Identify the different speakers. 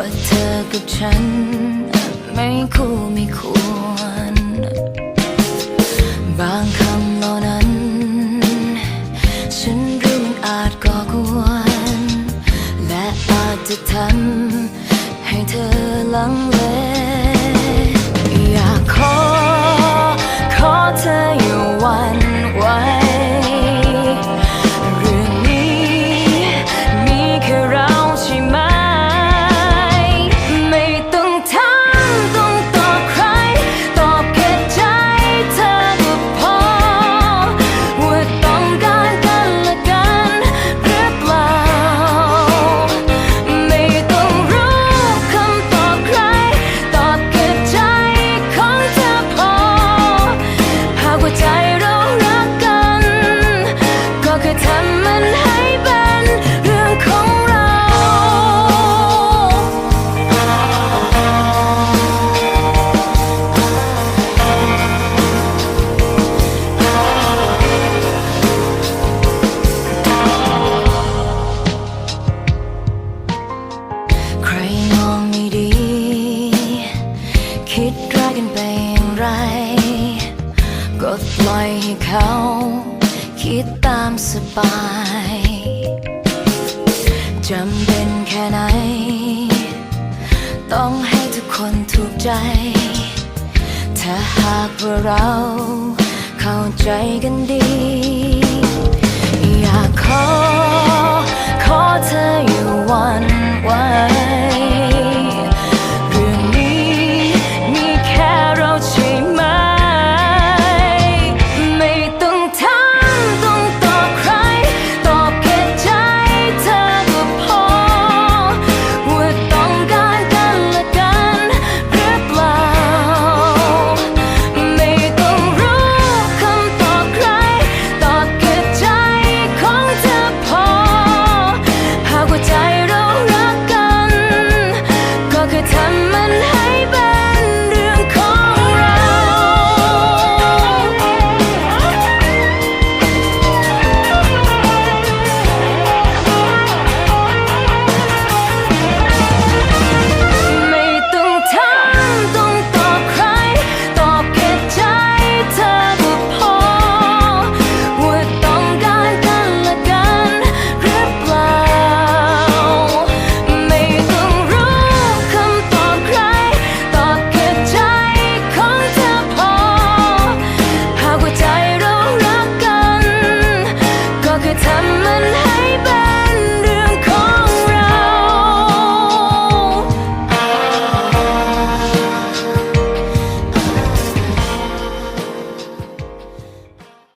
Speaker 1: ว่าเธอกับฉัน ไม่คู่ไม่ควร บางคำเหล่านั้น ฉันรู้มันอาจก่อกวน และอาจจะทำให้เธอลังเล เขา คิดตามสบายจำเป็นแค่ไหน ต้องให้ทุกคนถูกใจ ถ้าหากว่าเราเข้าใจกัน